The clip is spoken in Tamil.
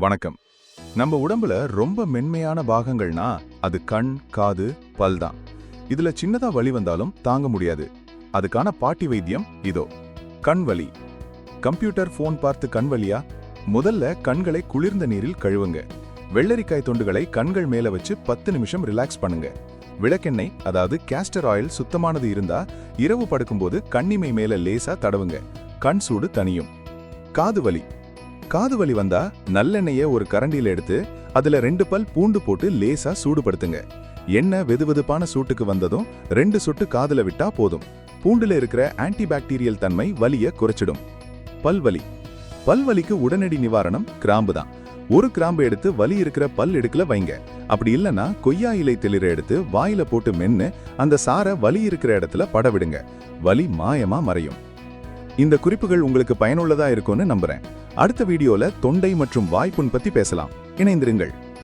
வணக்கம். நம்ம உடம்புல ரொம்ப மென்மையான பாகங்கள்னா அது கண் காது பல் தான். இதுல சின்னதா வலி வந்தாலும் தாங்க முடியாது. அதுக்கான பாட்டி வைத்தியம் இதோ கண் வலி. கம்ப்யூட்டர் ஃபோன் பார்த்து கண் வலியா? முதல்ல கண்களை குளிர்ந்த நீரில் கழுவுங்க. வெள்ளரிக்காய் தொண்டுகளை கண்கள் மேல வச்சு பத்து நிமிஷம் ரிலாக்ஸ் பண்ணுங்க. விளக்கெண்ணெய் அதாவது கேஸ்டர் ஆயில் சுத்தமானது இருந்தா இரவு படுக்கும்போது கண்ணிமை மேல லேசா தடவுங்க. கண் சூடு தனியும் காது வலி. காது வலி வந்தா நல்லெண்ணெய ஒரு கரண்டியில எடுத்து அதுல ரெண்டு பல் பூண்டு போட்டு லேசா சூடுபடுத்துங்க. எண்ணெய் வெதுவெதுப்பான சூட்டுக்கு வந்ததும் ரெண்டு சொட்டு காதுல விட்டா போதும். பூண்டுல இருக்கிற ஆன்டிபாக்டீரியல் தன்மை வலிய குறைச்சிடும். பல்வலி பல்வலிக்கு உடனடி நிவாரணம் கிராம்பு தான். ஒரு கிராம்பு எடுத்து வலி இருக்கிற பல் இடுக்குல வைங்க. அப்படி இல்லனா கொய்யா இலை தெளிர எடுத்து வாயில போட்டு மென்னு அந்த சாரை வலி இருக்கிற இடத்துல படவிடுங்க. வலி மாயமா மறையும். இந்த குறிப்புகள் உங்களுக்கு பயனுள்ளதா இருக்கும்னு நம்புறேன். அடுத்த வீடியோல தொண்டை மற்றும் வாய்ப்புண் பத்தி பேசலாம். இணைந்திருங்கள்.